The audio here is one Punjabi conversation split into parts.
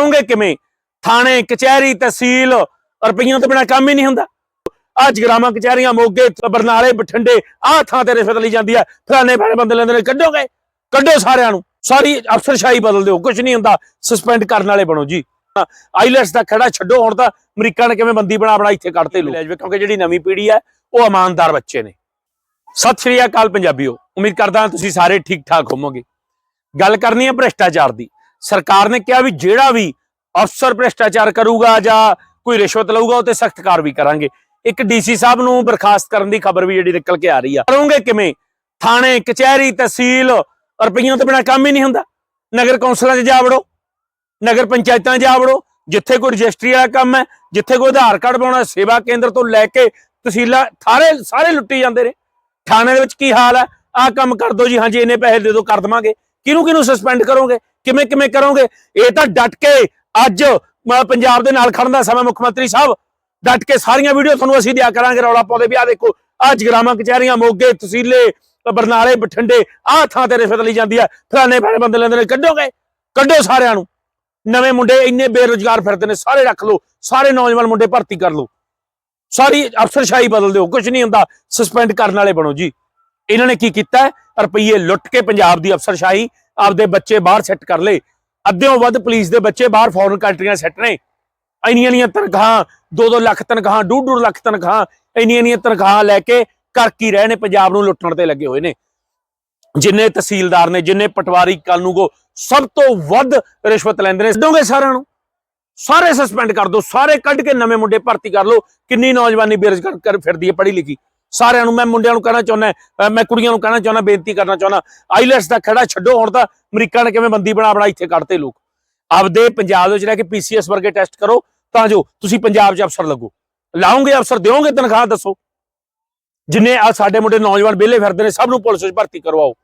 ਕਰੋਗੇ ਕਿਵੇਂ? ਥਾਣੇ, ਕਚਹਿਰੀ, ਤਹਿਸੀਲ, ਰੁਪਈਆਂ ਤੋਂ ਬਿਨਾ ਕੰਮ ਹੀ ਨਹੀਂ ਹੁੰਦਾ। ਆ ਜਗਰਾਵਾਂ ਕਚਹਿਰੀਆਂ, ਮੋਗੇ, ਬਰਨਾਲੇ, ਬਠਿੰਡੇ, ਆਹ ਥਾਂ ਤੇ ਰਿਸ਼ਵਤ ਲਈ ਜਾਂਦੀ ਆ ਫਲਾਣੇ ਫਲਾਣੇ ਬੰਦੇ ਲੈਂਦੇ ਨੇ, ਕੱਢੋਗੇ? ਕੱਢੋ ਸਾਰਿਆਂ ਨੂੰ। ਸਾਰੀ ਅਫਸਰਸ਼ਾਹੀ ਬਦਲ ਦਿਓ ਕੁਝ ਨਹੀਂ ਹੁੰਦਾ। ਸਸਪੈਂਡ ਕਰਨ ਵਾਲੇ ਬਣੋ ਜੀ। ਆਈਲੈਟਸ ਦਾ ਖੜਾ ਛੱਡੋ, ਹੁਣ ਤਾਂ ਅਮਰੀਕਾ ਨੇ ਕਿਵੇਂ ਬੰਦੀ ਬਣਾ ਬਣਾ ਇੱਥੇ ਕੱਢਤੇ ਲੋਕ। ਕਿਉਂਕਿ ਜਿਹੜੀ ਨਵੀਂ ਪੀੜ੍ਹੀ ਹੈ, ਉਹ ਇਮਾਨਦਾਰ ਬੱਚੇ ਨੇ। ਸਤਿ ਸ਼੍ਰੀ ਅਕਾਲ ਪੰਜਾਬੀਓ। ਉਮੀਦ ਕਰਦਾ ਤੁਸੀਂ ਸਾਰੇ ਠੀਕ ਠਾਕ ਹੋਵੋਗੇ। ਗੱਲ ਕਰਨੀ ਹੈ ਭ੍ਰਿਸ਼ਟਾਚਾਰ ਦੀ। ਸਰਕਾਰ ਨੇ ਕਿਹਾ ਵੀ ਜਿਹੜਾ ਵੀ ਅਫਸਰ ਭ੍ਰਿਸ਼ਟਾਚਾਰ ਕਰੂਗਾ ਜਾਂ ਕੋਈ ਰਿਸ਼ਵਤ ਲਊਗਾ, ਉਹ ਤੇ ਸਖਤ ਕਾਰਵਾਈ ਕਰਾਂਗੇ। ਇੱਕ ਡੀਸੀ ਸਾਹਿਬ ਨੂੰ ਬਰਖਾਸਤ ਕਰਨ ਦੀ ਖਬਰ ਵੀ ਜਿਹੜੀ ਨਿਕਲ ਕੇ ਆ ਰਹੀ ਆ। ਕਰੋਗੇ ਕਿਵੇਂ? ਥਾਣੇ, ਕਚਹਿਰੀ, ਤਹਿਸੀਲ, ਰੁਪਈਆਂ ਤੋਂ ਬਿਨਾ ਕੰਮ ਹੀ ਨਹੀਂ ਹੁੰਦਾ। ਨਗਰ ਕੌਂਸਲਾਂ 'ਚ ਜਾ ਵੜੋ, ਨਗਰ ਪੰਚਾਇਤਾਂ 'ਚ ਜਾ ਵੜੋ, ਜਿੱਥੇ ਕੋਈ ਰਜਿਸਟਰੀ ਵਾਲਾ ਕੰਮ ਹੈ, ਜਿੱਥੇ ਕੋਈ ਆਧਾਰ ਕਾਰਡ ਬਣਾਉਣਾ ਸੇਵਾ ਕੇਂਦਰ ਤੋਂ ਲੈ ਕੇ ਤਹਿਸੀਲਾਂ ਥਾਰੇ ਸਾਰੇ ਲੁੱਟੀ ਜਾਂਦੇ ਨੇ। ਥਾਣੇ ਦੇ ਵਿੱਚ ਕੀ ਹਾਲ ਹੈ? ਆਹ ਕੰਮ ਕਰ ਦਿਓ ਜੀ, ਹਾਂਜੀ, ਇੰਨੇ ਪੈਸੇ ਦੇ ਦਿਓ ਕਰ ਦਵਾਂਗੇ। ਕਿਹਨੂੰ ਕਿਹਨੂੰ ਸਸਪੈਂਡ ਕਰੋਗੇ? ਕਿਵੇਂ ਕਿਵੇਂ ਕਰੋਗੇ? ਇਹ ਤਾਂ ਡਟ ਕੇ ਅੱਜ ਪੰਜਾਬ ਦੇ ਨਾਲ ਖੜਨ ਦਾ ਸਮਾਂ ਮੁੱਖ ਮੰਤਰੀ ਸਾਹਿਬ। ਡਟ ਕੇ ਸਾਰੀਆਂ ਵੀਡੀਓ ਤੁਹਾਨੂੰ ਅਸੀਂ ਦਿਆ ਕਰਾਂਗੇ, ਰੌਲਾ ਪਾਉਂਦੇ ਵੀ ਆ ਦੇਖੋ ਆ ਜਗਰਾਵਾਂ ਕਚਹਿਰੀਆਂ, ਮੋਗੇ ਤਹਿਸੀਲੇ ਬਰਨਾਲੇ, ਬਠਿੰਡੇ, ਆਹ ਥਾਂ ਤੇ ਰਿਸ਼ਵਤ ਲਈ ਜਾਂਦੀ ਆ। ਫਲਾਣੇ ਫਲਾਣੇ ਬੰਦੇ ਲੈਂਦੇ ਨੇ, ਕੱਢੋਗੇ? ਕੱਢੋ ਸਾਰਿਆਂ ਨੂੰ। ਨਵੇਂ ਮੁੰਡੇ ਇੰਨੇ ਬੇਰੁਜ਼ਗਾਰ ਫਿਰਦੇ ਨੇ, ਸਾਰੇ ਰੱਖ ਲਓ, ਸਾਰੇ ਨੌਜਵਾਨ ਮੁੰਡੇ ਭਰਤੀ ਕਰ ਲਓ। ਸਾਰੀ ਅਫਸਰਸ਼ਾਹੀ ਬਦਲ ਦਿਓ ਕੁਝ ਨਹੀਂ ਹੁੰਦਾ ਸਸਪੈਂਡ ਕਰਨ ਵਾਲੇ ਬਣੋ ਜੀ। ਇਹਨਾਂ ਨੇ ਕੀ ਕੀਤਾ? ਰੁਪਈਏ ਲੁੱਟ ਕੇ ਪੰਜਾਬ ਦੀ ਅਫਸਰਸ਼ਾਹੀ ਆਪਦੇ ਬੱਚੇ ਬਾਹਰ ਸੈੱਟ ਕਰ ਲਏ। ਅੱਧਿਓਂ ਵੱਧ ਪੁਲਿਸ ਦੇ ਬੱਚੇ ਬਾਹਰ ਫੋਰਨ ਕੰਟਰੀਆਂ ਸੈੱਟ ਨੇ। ਇੰਨੀਆਂ ਇੰਨੀਆਂ ਤਨਖਾਹਾਂ 2-2 ਲੱਖ ਤਨਖਾਹਾਂ 2.5 ਲੱਖ ਤਨਖਾਹਾਂ, ਇੰਨੀਆਂ ਇੰਨੀਆਂ ਤਨਖਾਹਾਂ ਲੈ ਕੇ ਕਰ ਕੀ ਰਹੇ ਨੇ, ਪੰਜਾਬ ਨੂੰ ਲੁੱਟਣ ਤੇ ਲੱਗੇ ਹੋਏ ਨੇ। ਜਿੰਨੇ ਤਹਿਸੀਲਦਾਰ ਨੇ, ਜਿੰਨੇ ਪਟਵਾਰੀ ਕਾਨੂੰਗੋ ਸਭ ਤੋਂ ਵੱਧ ਰਿਸ਼ਵਤ ਲੈਂਦੇ ਨੇ। ਦੋਗੇ ਸਾਰਿਆਂ ਨੂੰ? ਸਾਰੇ ਸਸਪੈਂਡ ਕਰ ਦਿਓ ਸਾਰੇ ਕੱਢ ਕੇ ਨਵੇਂ ਮੁੰਡੇ ਭਰਤੀ ਕਰ ਲਓ। ਕਿੰਨੀ ਨੌਜਵਾਨੀ ਬੇਰੁਜ਼ਗਾਰ ਕਰ ਫਿਰਦੀ ਹੈ ਪੜ੍ਹੀ ਲਿਖੀ। ਸਾਰਿਆਂ ਨੂੰ ਮੈਂ ਮੁੰਡਿਆਂ ਨੂੰ ਕਹਿਣਾ ਚਾਹੁੰਦਾ ਮੈਂ ਕੁੜੀਆਂ ਨੂੰ ਕਹਿਣਾ ਚਾਹੁੰਦਾ, ਬੇਨਤੀ ਕਰਨਾ ਚਾਹੁੰਦਾ, ਆਈਲੈਟਸ ਦਾ ਖੜਾ ਛੱਡੋ ਹੁਣ ਤਾਂ ਅਮਰੀਕਾ ਨੇ ਕਿਵੇਂ ਬੰਦੀ ਬਣਾ ਬਣਾ ਇੱਥੇ ਕੱਢਤੇ ਲੋਕ। ਆਪਦੇ ਪੰਜਾਬ ਦੇ ਵਿੱਚ ਰਹਿ ਕੇ ਪੀਸੀਐਸ ਵਰਗੇ ਟੈਸਟ ਕਰੋ, ਤਾਂ ਜੋ ਤੁਸੀਂ ਪੰਜਾਬ 'ਚ ਅਫਸਰ ਲੱਗੋ। ਲਾਉਂਗੇ ਅਫਸਰ, ਦਿਓਗੇ ਤਨਖਾਹ, ਦੱਸੋ। ਜਿੰਨੇ ਆ ਸਾਡੇ ਮੁੰਡੇ ਨੌਜਵਾਨ ਵਿਹਲੇ ਫਿਰਦੇ ਨੇ, ਸਭ ਨੂੰ ਪੁਲਿਸ 'ਚ ਭਰਤੀ ਕਰਵਾਓ।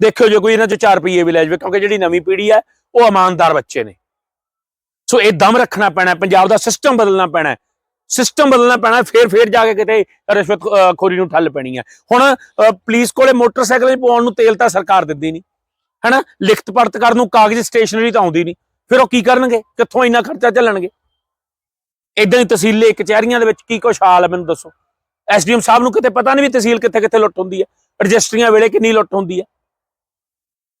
ਦੇਖਿਓ ਜੇ ਕੋਈ ਇਹਨਾਂ 'ਚ 4 ਰੁਪਏ ਵੀ ਲੈ ਜਾਵੇ, ਕਿਉਂਕਿ ਜਿਹੜੀ ਨਵੀਂ ਪੀੜ੍ਹੀ ਹੈ, ਉਹ ਇਮਾਨਦਾਰ ਬੱਚੇ ਨੇ। ਸੋ ਇਹ ਦਮ ਰੱਖਣਾ ਪੈਣਾ, ਪੰਜਾਬ ਦਾ ਸਿਸਟਮ ਬਦਲਣਾ ਪੈਣਾ ਸਿਸਟਮ ਬਦਲਣਾ ਪੈਣਾ ਹੈ, ਫੇਰ ਫੇਰ ਜਾ ਕੇ ਕਿਤੇ ਰਿਸ਼ਵਤ ਖੋਰੀ ਨੂੰ ਠੱਲ ਪੈਣੀ ਹੈ ਹੁਣ ਪੁਲਿਸ ਕੋਲੇ ਮੋਟਰਸਾਈਕਲ ਪਾਉਣ ਨੂੰ ਤੇਲ ਤਾਂ ਸਰਕਾਰ ਦਿੰਦੀ ਨਹੀਂ ਹੈਨਾ? ਲਿਖਤ ਪੜਤ ਕਰਨ ਨੂੰ ਕਾਗਜ਼ ਸਟੇਸ਼ਨਰੀ ਤਾਂ ਆਉਂਦੀ ਨਹੀਂ ਫਿਰ ਉਹ ਕੀ ਕਰਨਗੇ? ਕਿੱਥੋਂ ਇੰਨਾ ਖਰਚਾ ਚੱਲਣਗੇ? ਇਦਾਂ ਹੀ ਤਹਿਸੀਲੇ ਕਚਹਿਰੀਆਂ ਦੇ ਵਿੱਚ ਕੀ ਕੁਛ ਹਾਲ ਹੈ ਮੈਨੂੰ ਦੱਸੋ? ਐਸਡੀਐਮ ਸਾਹਿਬ ਨੂੰ ਕਿਤੇ ਪਤਾ ਨਹੀਂ ਵੀ ਤਹਿਸੀਲ ਕਿੱਥੇ ਕਿੱਥੇ ਲੁੱਟ ਹੁੰਦੀ ਹੈ ਰਜਿਸਟਰੀਆਂ ਵੇਲੇ ਕਿੰਨੀ ਲੁੱਟ ਹੁੰਦੀ ਹੈ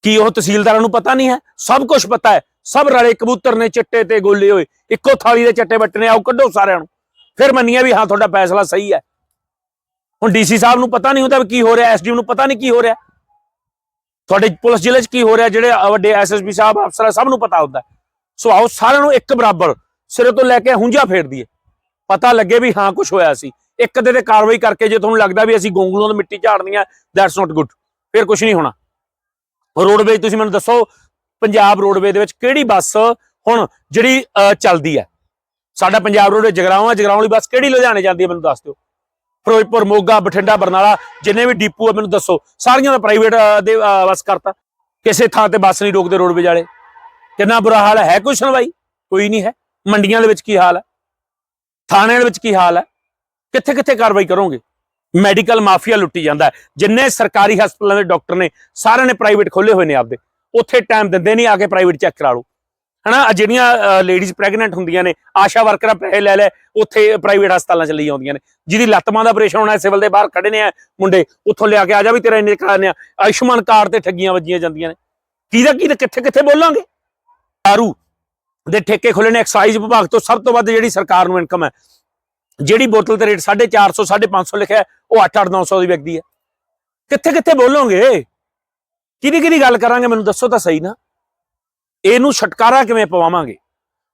ਕੀ ਉਹ ਤਹਿਸੀਲਦਾਰਾਂ ਨੂੰ ਪਤਾ ਨਹੀਂ ਹੈ? ਸਭ ਕੁਝ ਪਤਾ ਹੈ। ਸਭ ਰਲੇ ਕਬੂਤਰ ਨੇ ਚਿੱਟੇ ਤੇ ਗੋਲੇ ਹੋਏ। ਇੱਕੋ ਥਾਲੀ ਦੇ ਚੱਟੇ ਬੱਟਣੇ ਆਓ ਕੱਢੋ ਸਾਰਿਆਂ ਨੂੰ। ਫਿਰ ਮੰਨੀਏ ਵੀ ਹਾਂ ਤੁਹਾਡਾ ਫੈਸਲਾ ਸਹੀ ਹੈ। ਹੁਣ ਡੀਸੀ ਸਾਹਿਬ ਨੂੰ ਪਤਾ ਨਹੀਂ ਹੁੰਦਾ ਵੀ ਕੀ ਹੋ ਰਿਹਾ ਐਸਡੀਐਮ ਨੂੰ ਪਤਾ ਨਹੀਂ ਕੀ ਹੋ ਰਿਹਾ। ਤੁਹਾਡੇ ਪੁਲਿਸ ਜ਼ਿਲ੍ਹੇ 'ਚ ਕੀ ਹੋ ਰਿਹਾ ਜਿਹੜੇ ਅ, ਵੱਡੇ ਐਸਐਸਪੀ ਸਾਹਿਬ ਅਫਸਰ ਆ, ਸਭ ਨੂੰ ਪਤਾ ਹੁੰਦਾ। ਸੋ ਆਓ ਸਾਰਿਆਂ ਨੂੰ ਇੱਕ ਬਰਾਬਰ ਸਿਰੇ ਤੋਂ ਲੈ ਕੇ ਹੁੰਜਾ ਫੇਰ ਦਈਏ। ਪਤਾ ਲੱਗੇ ਵੀ ਹਾਂ ਕੁਝ ਹੋਇਆ ਸੀ। ਇੱਕ ਦੇ ਤੇ ਕਾਰਵਾਈ ਕਰਕੇ ਜੇ ਤੁਹਾਨੂੰ ਲੱਗਦਾ ਵੀ ਅਸੀਂ ਗੋਂਗਲੋਂ ਤੋਂ ਮਿੱਟੀ ਝਾੜਨੀ ਆ ਦੈਟਸ ਨਾਟ ਗੁੱਡ ਫਿਰ ਕੁਝ ਨਹੀਂ ਹੋਣਾ। ਰੋਡਵੇਜ ਤੁਸੀਂ ਮੈਨੂੰ ਦੱਸੋ ਪੰਜਾਬ ਰੋਡਵੇ ਦੇ ਵਿੱਚ ਕਿਹੜੀ ਬੱਸ ਹੁਣ ਜਿਹੜੀ ਚੱਲਦੀ ਹੈ? ਸਾਡਾ ਪੰਜਾਬ ਰੋਡ ਜਗਰਾਵਾਂ ਜਗਰਾਵਾਂ ਵਾਲੀ ਬੱਸ ਕਿਹੜੀ ਲੁਧਿਆਣੇ ਜਾਂਦੀ ਹੈ ਮੈਨੂੰ ਦੱਸ ਦਿਓ। ਫਿਰੋਜ਼ਪੁਰ, ਮੋਗਾ, ਬਠਿੰਡਾ, ਬਰਨਾਲਾ, ਜਿੰਨੇ ਵੀ ਡੀਪੂ ਆ, ਮੈਨੂੰ ਦੱਸੋ। ਸਾਰੀਆਂ ਦਾ ਪ੍ਰਾਈਵੇਟ ਦੇ ਬੱਸ ਕਰਤਾ। ਕਿਸੇ ਥਾਂ ਤੇ ਬੱਸ ਨਹੀਂ ਰੋਕਦੇ ਰੋਡਵੇਜ ਵਾਲੇ ਕਿੰਨਾ ਬੁਰਾ ਹਾਲ ਹੈ ਕੋਈ ਸੁਣਵਾਈ ਕੋਈ ਨਹੀਂ ਹੈ। ਮੰਡੀਆਂ ਦੇ ਵਿੱਚ ਕੀ ਹਾਲ ਹੈ? ਥਾਣਿਆਂ ਦੇ ਵਿੱਚ ਕੀ ਹਾਲ ਹੈ? ਕਿੱਥੇ ਕਿੱਥੇ ਕਾਰਵਾਈ ਕਰੋਗੇ? ਮੈਡੀਕਲ ਮਾਫੀਆ ਲੁੱਟੀ ਜਾਂਦਾ ਜਿੰਨੇ ਸਰਕਾਰੀ ਹਸਪਤਾਲਾਂ ਦੇ ਡਾਕਟਰ ਨੇ, ਸਾਰਿਆਂ ਨੇ ਪ੍ਰਾਈਵੇਟ ਖੋਲੇ ਹੋਏ ਨੇ ਆਪਦੇ। ਉੱਥੇ ਟਾਈਮ ਦਿੰਦੇ ਨਹੀਂ, ਆ ਕੇ ਪ੍ਰਾਈਵੇਟ ਚੈੱਕ ਕਰਾ ਲਓ। ਹਨਾ ਆਹ ਜਿਹੜੀਆਂ ਲੇਡੀਜ਼ ਪ੍ਰੈਗਨੈਂਟ ਹੁੰਦੀਆਂ ਨੇ ਆਸ਼ਾ ਵਰਕਰਾਂ ਪੈਸੇ ਲੈ ਲੈ ਉੱਥੇ ਪ੍ਰਾਈਵੇਟ ਹਸਪਤਾਲਾਂ ਚ ਲਈ ਆਉਂਦੀਆਂ ਨੇ। ਜਿਹਦੀ ਲੱਤ ਮਾਂ ਦਾ ਆਪਰੇਸ਼ਨ ਹੋਣਾ ਸਿਵਲ ਦੇ ਬਾਹਰ ਖੜੇ ਨੇ ਮੁੰਡੇ ਉੱਥੋਂ ਲਿਆ ਕੇ ਆ ਜਾ ਵੀ ਤੇਰਾ ਇੰਨੇ ਕਰਾਣੇ ਆ। ਆਯੁਸ਼ਮਾਨ ਕਾਰਡ ਤੇ ਠੱਗੀਆਂ ਵੱਜੀਆਂ ਜਾਂਦੀਆਂ ਨੇ। ਕਿਹਦਾ ਕਿਹਦਾ ਕਿੱਥੇ ਕਿੱਥੇ ਬੋਲਾਂਗੇ? ਦਾਰੂ ਦੇ ਠੇਕੇ ਖੁੱਲੇ ਨੇ ਐਕਸਾਈਜ਼ ਵਿਭਾਗ ਤੋਂ ਸਭ ਤੋਂ ਵੱਧ ਜਿਹੜੀ ਸਰਕਾਰ ਨੂੰ ਇਨਕਮ ਹੈ। ਜਿਹੜੀ ਬੋਤਲ ਤੇ ਰੇਟ 450 550 ਲਿਖਿਆ ਹੈ, ਉਹ 8-8 900 ਦੀ ਵਿਕਦੀ ਹੈ। ਕਿੱਥੇ ਕਿੱਥੇ ਬੋਲੋਗੇ? ਕਿਹਦੀ ਕਿਹਦੀ ਗੱਲ ਕਰਾਂਗੇ? ਮੈਨੂੰ ਦੱਸੋ ਤਾਂ ਸਹੀ ਨਾ। ਇਹਨੂੰ ਛਟਕਾਰਾ ਕਿਵੇਂ ਪਵਾਵਾਂਗੇ?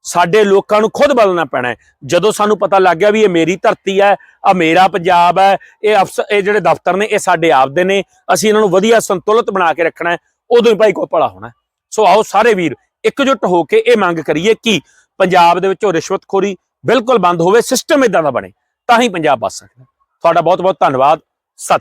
ਸਾਡੇ ਲੋਕਾਂ ਨੂੰ ਖੁਦ ਬਦਲਣਾ ਪੈਣਾ ਜਦੋਂ ਸਾਨੂੰ ਪਤਾ ਲੱਗ ਗਿਆ ਵੀ ਇਹ ਮੇਰੀ ਧਰਤੀ ਹੈ ਆ ਮੇਰਾ ਪੰਜਾਬ ਹੈ, ਇਹ ਅਫਸਰ ਇਹ ਜਿਹੜੇ ਦਫ਼ਤਰ ਨੇ, ਇਹ ਸਾਡੇ ਆਪਦੇ ਨੇ, ਅਸੀਂ ਇਹਨਾਂ ਨੂੰ ਵਧੀਆ ਸੰਤੁਲਿਤ ਬਣਾ ਕੇ ਰੱਖਣਾ ਹੈ, ਉਦੋਂ ਹੀ ਭਾਈ ਕੋ ਭਲਾ ਹੋਣਾ ਸੋ ਆਓ ਸਾਰੇ ਵੀਰ, ਇਕਜੁੱਟ ਹੋ ਕੇ ਇਹ ਮੰਗ ਕਰੀਏ ਕਿ ਪੰਜਾਬ ਦੇ ਵਿੱਚੋਂ ਰਿਸ਼ਵਤਖੋਰੀ ਬਿਲਕੁਲ ਬੰਦ ਹੋਵੇ ਸਿਸਟਮ ਇਦਾਂ ਦਾ ਬਣੇ, ਤਾਂ ਹੀ ਪੰਜਾਬ ਬਚ ਸਕਦਾ ਤੁਹਾਡਾ ਬਹੁਤ ਬਹੁਤ ਧੰਨਵਾਦ। ਸਤਿ